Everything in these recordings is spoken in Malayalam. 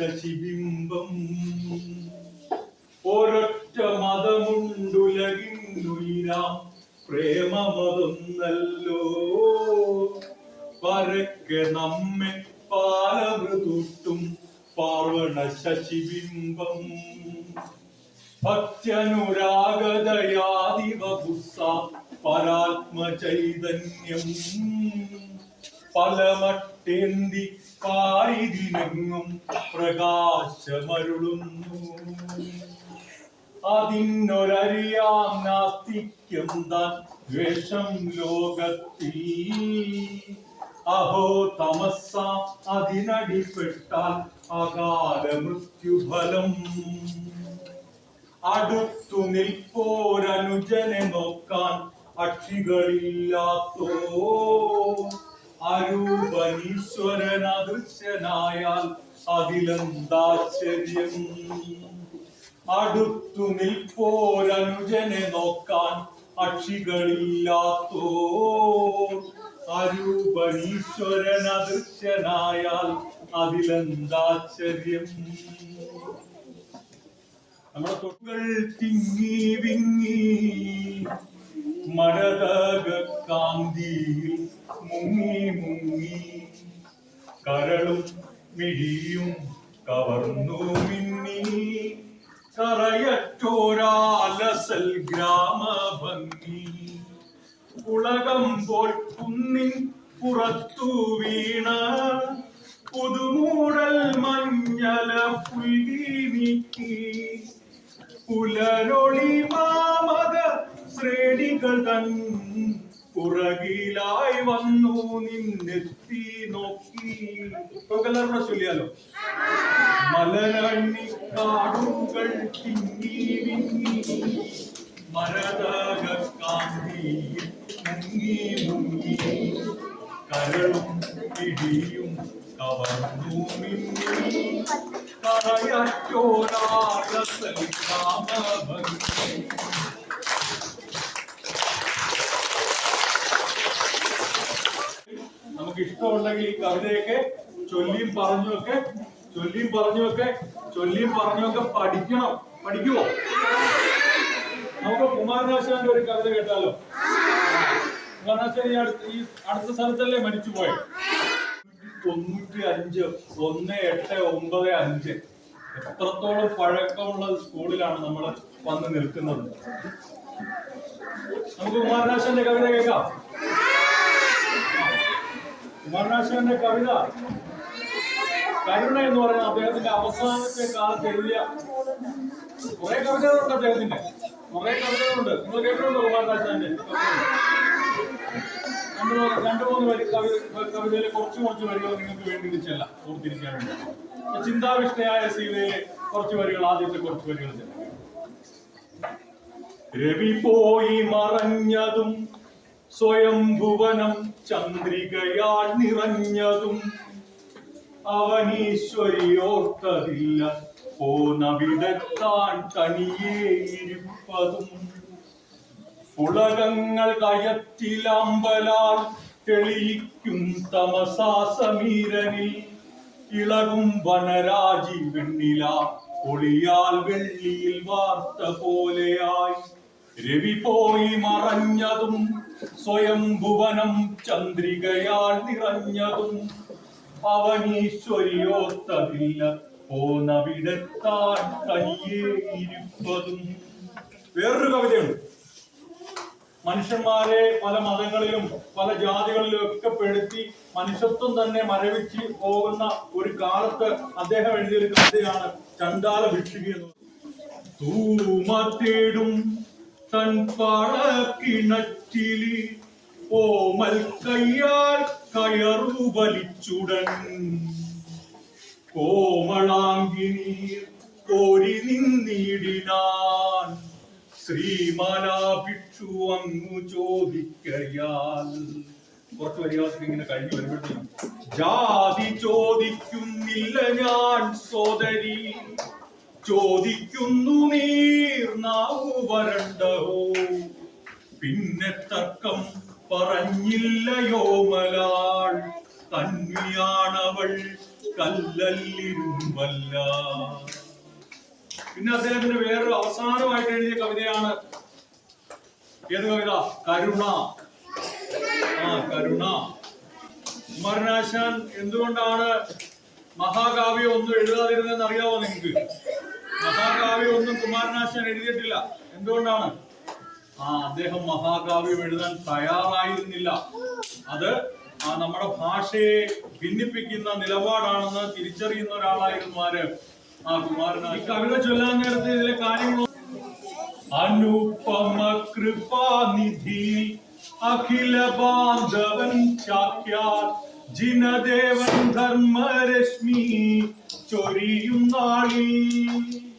ശശിബിംബം ഒരൊറ്റ മതമുണ്ടുലകിന്നുയിരാം പ്രേമമതം നല്ലോ. പരക്കെ നമ്മെ പാലമൃതുട്ടും പാർവണ ശശിബിംബം. ഭക്ത്യനുരാഗതയാദിവപുസ്സ പരാത്മചൈതന്യം. പലമട്ടേന്തി കായിതിലെങ്ങും പ്രകാശമരുളുന്നു. അതിനൊരറിയാം നാസ്തിക്യം താൻ ദ്വേഷം ലോകത്തിൽ. അഹോ തമസ അതിനടിപ്പെട്ടാൽ അകാല മൃത്യുഫലം. അടുത്തു നിൽപ്പോരനുജനെ നോക്കാൻ അക്ഷികളില്ലാത്തോ. അരൂപനീശ്വരൻ അദൃശ്യനായാൽ അതിലെന്താശ്ചര്യം അടുത്തു നിൽപ്പോരനുജനെ നോക്കാൻ അക്ഷികളില്ലാത്തോ അരൂപനീശ്വരനദൃശ്യനായാൽ അതിലെന്താശ്ചര്യം നമ്മുടെ തൊട്ടുകൾ തിങ്ങി വിങ്ങി മരതകാന്തിയിൽ മുങ്ങി കരളും മിടിയും കവർന്നു മിന്നി കറയറ്റോരാലസൽ ഗ്രാമഭംഗി. ഉളകം പോൽ കുന്നിൻ പുറത്തു വീണ. പുതുമൂടൽ മഞ്ഞല പുലി നീക്കി പുലരൊളി മാമക ശ്രേണികൾ തൻ പുറകിലായി വന്നു നിന്നെത്തി നോക്കി. കൂടെ ചൊല്ലിയാലോ? മലരണ്ണി കാടുകൾ തിങ്ങി മരതക കാന്തി മുങ്ങി കരളും പിടിയും കവർന്നു മിന്നി. കറയറ്റോരാകസൽ കാമഭംഗി ഇഷ്ടമുണ്ടെങ്കിൽ ഈ കവിതയൊക്കെ ചൊല്ലിയും പറഞ്ഞുമൊക്കെ ചൊല്ലിയും പറഞ്ഞുമൊക്കെ ചൊല്ലിയും പറഞ്ഞുമൊക്കെ പഠിക്കണം. പഠിക്കുമോ നമുക്ക് കുമാരനാശാന്റെ ഒരു കവിത കേട്ടാലോ? കുമാരനാശാൻ ഈ അടുത്ത ഈ അടുത്ത സ്ഥലത്തല്ലേ മരിച്ചുപോയെ തൊണ്ണൂറ്റി അഞ്ച് ഒന്ന് എട്ട് ഒമ്പത് അഞ്ച്. എത്രത്തോളം പഴക്കമുള്ള സ്കൂളിലാണ് നമ്മൾ വന്ന് നിൽക്കുന്നത്? നമുക്ക് കുമാരനാശന്റെ കവിത കേൾക്കാം. കുമാരനാശാന്റെ കവിത. കരുണ എന്ന് പറയുന്ന അദ്ദേഹത്തിന്റെ അവസാനത്തെ കാലത്ത് എഴുതിയ കുറെ കവിതകളുണ്ട് അദ്ദേഹത്തിന്റെ. കുറെ കവിതകളുണ്ട്. നിങ്ങൾ കേട്ടിട്ടുണ്ടോ കുമാരനാശാന്റെ? രണ്ടു മൂന്ന് മൂന്ന് വരി കവി കവിതയിലെ കുറച്ച് കുറച്ച് വരികൾ നിങ്ങൾക്ക് വേണ്ടി നിച്ചല്ല ഓർത്തിരിക്കാൻ വേണ്ടി ചിന്താവിഷ്ടയായ സീതയിലെ കുറച്ച് വരികൾ ആദ്യത്തെ കുറച്ച് വരികൾ രവി പോയി മറഞ്ഞതും സ്വയം ഭുവനം ചന്ദ്രികയാൽ നിറഞ്ഞതും അവനീശ്വരിയോർത്തതില്ല. പോനവിടത്താൻ തനിയേ ഇരിപ്പതും. പുളകങ്ങൾ കയറ്റിലാമ്പലാൽ തെളിയിക്കും തമസാസമീരനിൽ. ഇളകും വനരാജി വെണ്ണില ഒളിയാൽ വെള്ളിയിൽ വാർത്ത പോലെയായി. രവി പോയി മറഞ്ഞതും സ്വയം ഭുവനം ചന്ദ്രികയാൽ നിറഞ്ഞതും അവനീശ്വരിയോത്തതില്ല പോന്നവിടത്താൻ തനിയേ ഇരിപ്പതും. വേറൊരു കവിതയുണ്ട്. മനുഷ്യന്മാരെ പല മതങ്ങളിലും പല ജാതികളിലും ഒക്കെ പെടുത്തി മനുഷ്യത്വം തന്നെ മരവിച്ച് പോകുന്ന ഒരു കാലത്ത് അദ്ദേഹം എഴുതിയ ഒരു കവിതയാണ് ചണ്ടാല ഭിക്ഷുകി തൂമത്തേടും തൻ പാടക്കിണറ്റിലി ഓമൽ കയ്യാൽ കയറു വലിച്ചുടൻ. കോമളാങ്കിനി കോരി നിന്നിടിനാൻ ശ്രീമാലാഭിക്ഷു അങ്ങു ചോദിക്കയാൽ. കുറച്ച് വരികളൊക്കെ ഇങ്ങനെ കഴിഞ്ഞു വരുമ്പോഴത്തേക്കും ജാതി ചോദിക്കുന്നില്ല ഞാൻ സോദരി. ചോദിക്കുന്നു നീർനാവു വരണ്ടോ പിന്നെ തർക്കം പറഞ്ഞില്ലയോ മലാൾ തന്നെയാണവൾ കല്ലല്ലിരുമ്പല്ല. പിന്നെ അദ്ദേഹത്തിന് വേറൊരു അവസാനമായിട്ട് എഴുതിയ കവിതയാണ്. ഏത് കവിത? കരുണ. ആ കരുണ. കുമാരനാശാൻ എന്തുകൊണ്ടാണ് മഹാകാവ്യം ഒന്നും എഴുതാതിരുന്നെന്ന് അറിയാവോ നിങ്ങൾക്ക്? മഹാകാവ്യം ഒന്നും കുമാരനാശൻ എഴുതിയിട്ടില്ല. എന്തുകൊണ്ടാണ്? ആ അദ്ദേഹം മഹാകാവ്യം എഴുതാൻ തയ്യാറായിരുന്നില്ല. അത് ആ നമ്മുടെ ഭാഷയെ ഭിന്നിപ്പിക്കുന്ന നിലപാടാണെന്ന് തിരിച്ചറിയുന്ന ഒരാളായിരുന്നു ആര്? ആ കുമാരനാശൻ. കവിത ചൊല്ലാൻ നേരത്തെ ഇതിലെ കാര്യങ്ങൾ അനുപമ കൃപാനിധി അഖില ബാന്ധവൻ ചാക്യാ ജിനദേവൻ ധർമ്മരശ്മി ചൊരിയും നാളിൽ.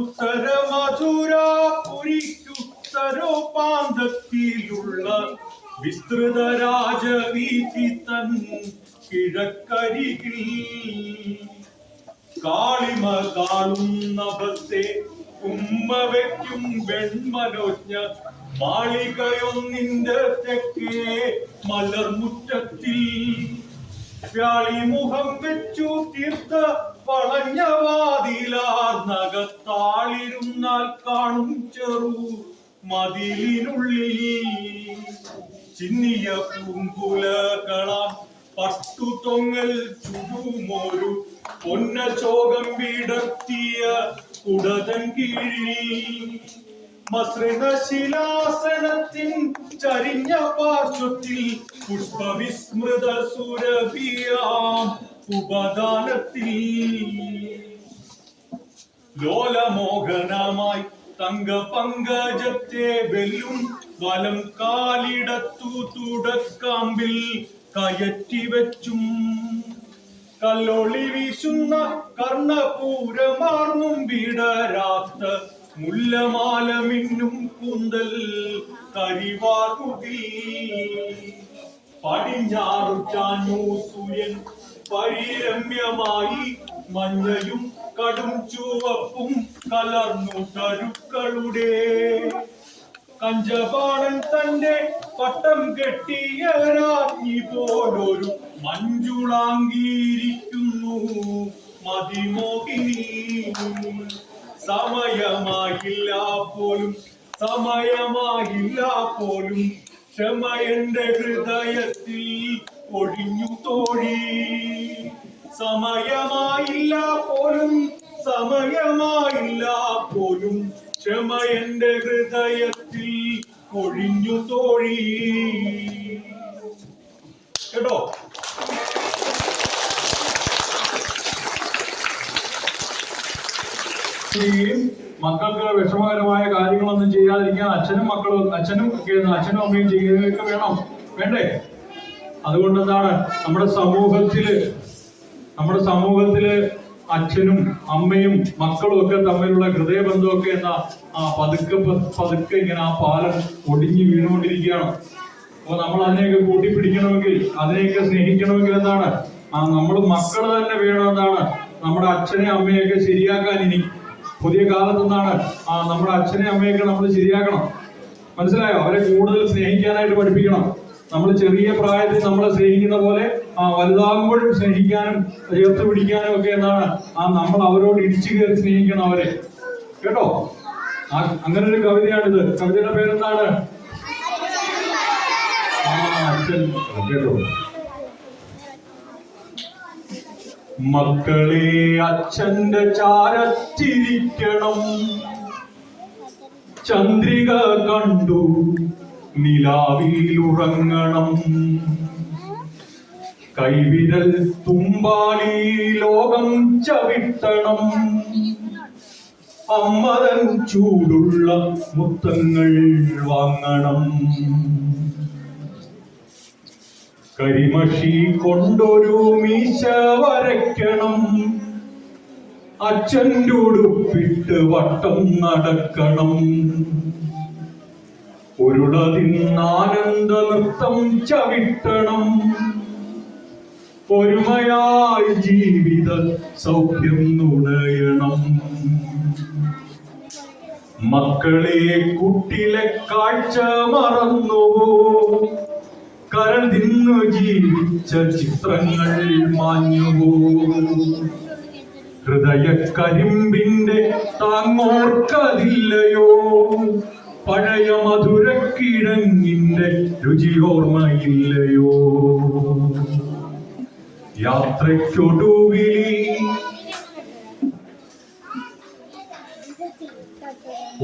ഉത്തര മധുരാപുരിക്കുത്തരോപാന്തത്തിലുള്ള വിസ്തൃത രാജവീതി തൻ കിഴക്കരികിൽ. കാളിമ കാണുന്ന ബസ്സെ ഉമ്മ വയ്ക്കും വെൺമനോജ്ഞ മാളികയൊന്നിന്റെ തെക്കേ മലർമുറ്റത്തിൽ. വ്യാളിമുഖം വെച്ചു തീർത്ത വളഞ്ഞ വാതിലാർന്നകത്താളിരുന്നാൽ കാണും ചെറു മതിലിനുള്ളിൽ. ചിന്നിയ പൂങ്കുലകളാം പട്ടുതൊങ്ങൽ ചുടുമൊരു പൊന്ന ചോകം വിടർത്തിയ കുടതൻ കീഴി മസൃണശിലാസനത്തിൻ ചരിഞ്ഞ പാർശ്വത്തിൽ പുഷ്പവിസ്മൃത സുരഭിയാം ഉപദാനത്തിൽ. ലോലമോഹനമായി തങ്ക പങ്കജത്തെ വെല്ലും വലം കാലിടത്തു തുടക്കാമ്പിൽ കയറ്റി വെച്ചും. കല്ലൊളി വീശുന്ന കർണപൂരമാർന്നും വിടരാത്ത മുല്ലമാല മിന്നും കൂന്തൽ കരിവാർമുകിൽ പടിഞ്ഞാറു ചാഞ്ഞു സൂര്യൻ പരിരമ്യമായി മഞ്ഞയും കടും ചുവപ്പും കലർന്നു കരുക്കളുടെ. കഞ്ചപാണൻ തന്റെ പട്ടം കെട്ടിയ രാജ്ഞി പോലൊരു മഞ്ജുളാങ്കിയിരിക്കുന്നു. മതിമോഹിനി. സമയമായില്ല പോലും സമയമായില്ല പോലും. ക്ഷമ എന്റെ ഹൃദയത്തിൽ ഒഴിഞ്ഞു തോഴി. സമയമായില്ല പോലും സമയമായില്ല പോലും. ക്ഷമ എന്റെ ഹൃദയത്തിൽ ഒഴിഞ്ഞു തോഴി. കേട്ടോ? ചെയ്യുകയും മക്കൾക്ക് വിഷമകരമായ കാര്യങ്ങളൊന്നും ചെയ്യാതിരിക്കാൻ അച്ഛനും മക്കളും അച്ഛനും ഒക്കെ അച്ഛനും അമ്മയും ചെയ്യുകയൊക്കെ വേണം. വേണ്ടേ? അതുകൊണ്ട് എന്താണ് നമ്മുടെ സമൂഹത്തിൽ നമ്മുടെ സമൂഹത്തിൽ അച്ഛനും അമ്മയും മക്കളും ഒക്കെ തമ്മിലുള്ള ഹൃദയബന്ധമൊക്കെ എന്താ ആ പതുക്കെ പതുക്കെ ഇങ്ങനെ ആ പാലം ഒടിഞ്ഞു വീണുകൊണ്ടിരിക്കുകയാണ്. അപ്പൊ നമ്മൾ അതിനെയൊക്കെ കൂട്ടിപ്പിടിക്കണമെങ്കിൽ അതിനെയൊക്കെ സ്നേഹിക്കണമെങ്കിൽ എന്താണ്? ആ നമ്മൾ മക്കൾ തന്നെ വേണം എന്താണ്? നമ്മുടെ അച്ഛനെയും അമ്മയൊക്കെ ശരിയാക്കാൻ ഇനി പുതിയ കാലത്ത് നിന്നാണ് നമ്മുടെ അച്ഛനെ അമ്മയൊക്കെ നമ്മൾ ശരിയാക്കണം. മനസ്സിലായോ? അവരെ കൂടുതൽ സ്നേഹിക്കാനായിട്ട് പഠിപ്പിക്കണം. നമ്മൾ ചെറിയ പ്രായത്തിൽ നമ്മളെ സ്നേഹിക്കുന്ന പോലെ വലുതാകുമ്പോഴും സ്നേഹിക്കാനും ചേർത്ത് പിടിക്കാനും ഒക്കെ എന്നാണ്. ആ നമ്മൾ അവരോട് ഇടിച്ചു കയറി സ്നേഹിക്കണം അവരെ. കേട്ടോ? അങ്ങനെ ഒരു കവിതയാണിത്. കവിതയുടെ പേരെന്താണ്? ആ അച്ഛൻ. കേട്ടോ. മക്കളെ അച്ഛന്റെ ചാരത്തിരിക്കണം. ചന്ദ്രിക കണ്ടു നിലാവിൽ ഉറങ്ങണം കൈവിരൽ തുമ്പാലി ലോകം ചവിട്ടണം. അമ്മതൻ ചൂടുള്ള മുത്തങ്ങൾ വാങ്ങണം. കരിമഷി കൊണ്ടൊരു മീശ വരയ്ക്കണം. അച്ഛന്റെ ഉടുപ്പിട്ട് വട്ടം നടക്കണം. ഉരുളതിന്നാനന്ദ നൃത്തം ചവിട്ടണം. ഒരുമയായി ജീവിത സൗഖ്യം നുണയണം. മക്കളെ കുട്ടിലെ കാഴ്ച മറന്നുവോ? കരൾ തിന്നു ജീവിച്ച ചിത്രങ്ങൾ മാഞ്ഞുപോകും ഹൃദയ കരിമ്പിന്റെ താങ്ങോർക്കതില്ലയോ? പഴയ മധുരക്കിഴങ്ങിന്റെ രുചിയോർമ്മയില്ലയോ യാത്രയ്ക്കൊടുവിൽ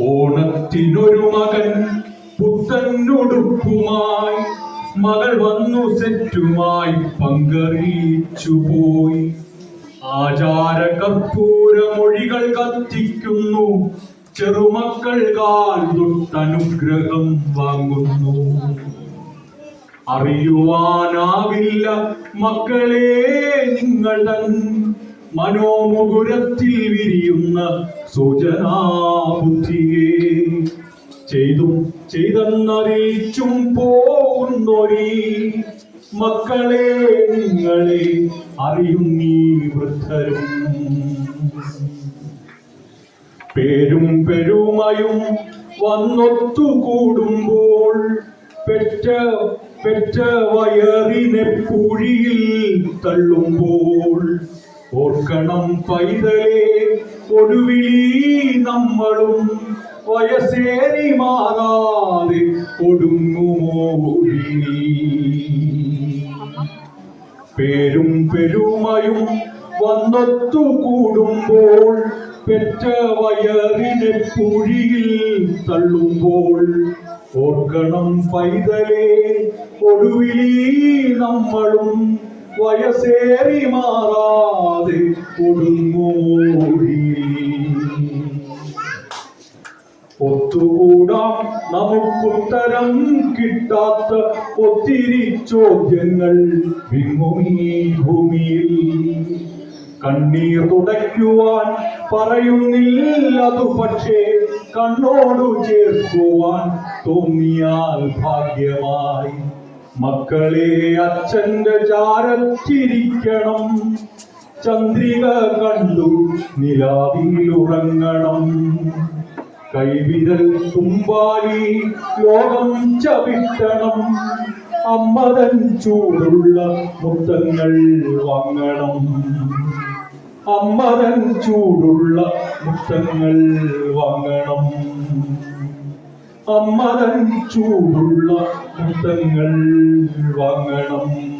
ഓണത്തിനൊരു മകൻ പുത്തനുടുക്കുമായി മകൾ വന്നു സെറ്റുമായി പങ്കറിയിച്ചു പോയി. ആചാര കർപ്പൂര മൊഴികൾ കത്തിക്കുന്നു. ചെറുമക്കൾ കാൽ തൊട്ടനുഗ്രഹം വാങ്ങുന്നു. അറിയുവാനാവില്ല മക്കളെ നിങ്ങൾ തൻ മനോമുകുരത്തിൽ വിരിയുന്ന സൂചനാബുദ്ധിയെ. ചെയ്തും ചെയ്തെന്നറിയിച്ചും പോകുന്നൊരീ. മക്കളെ നിങ്ങളെ അറിയുന്നീ വൃദ്ധരും. പേരും പെരുമയും വന്നൊത്തുകൂടുമ്പോൾ പെറ്റ പെറ്റ വയറിനെ പുഴിയിൽ തള്ളുമ്പോൾ ഓർക്കണം പൈതലേ ഒടുവിളി നമ്മളും വയസ്സേറി മാറാതെ ഒടുങ്ങുമോ പേരും പെരുമയും വന്നത്തു കൂടുമ്പോൾ പെറ്റ വയറിനെ പുഴിയിൽ തള്ളുമ്പോൾ ഓർക്കണം പൈതലേ ഒടുവിലീ നമ്മളും വയസ്സേറി മാറാതെ ഒടുങ്ങോടി ഒത്തുകൂടാം. നമുക്കുത്തരം കിട്ടാത്ത ഒത്തിരി ചോദ്യങ്ങൾ വിങ്ങുമീ ഭൂമിയിൽ. കണ്ണീർ തുടയ്ക്കുവാൻ പറയുന്നില്ലതു പക്ഷേ കണ്ണോടു ചേർക്കുവാൻ തോന്നിയാൽ ഭാഗ്യമായി. മക്കളെ അച്ഛന്റെ ചാരത്തിരിക്കണം. ചന്ദ്രിക കണ്ടു നിലാവിലുറങ്ങണം കൈവിരൽ തുമ്പാലി ലോകം ചവിട്ടണം. അമ്മതൻ ചൂടുള്ള മുത്തങ്ങൾ വാങ്ങണം. അമ്മതൻ ചൂടുള്ള മുത്തങ്ങൾ വാങ്ങണം. അമ്മതൻ ചൂടുള്ള മുത്തങ്ങൾ വാങ്ങണം.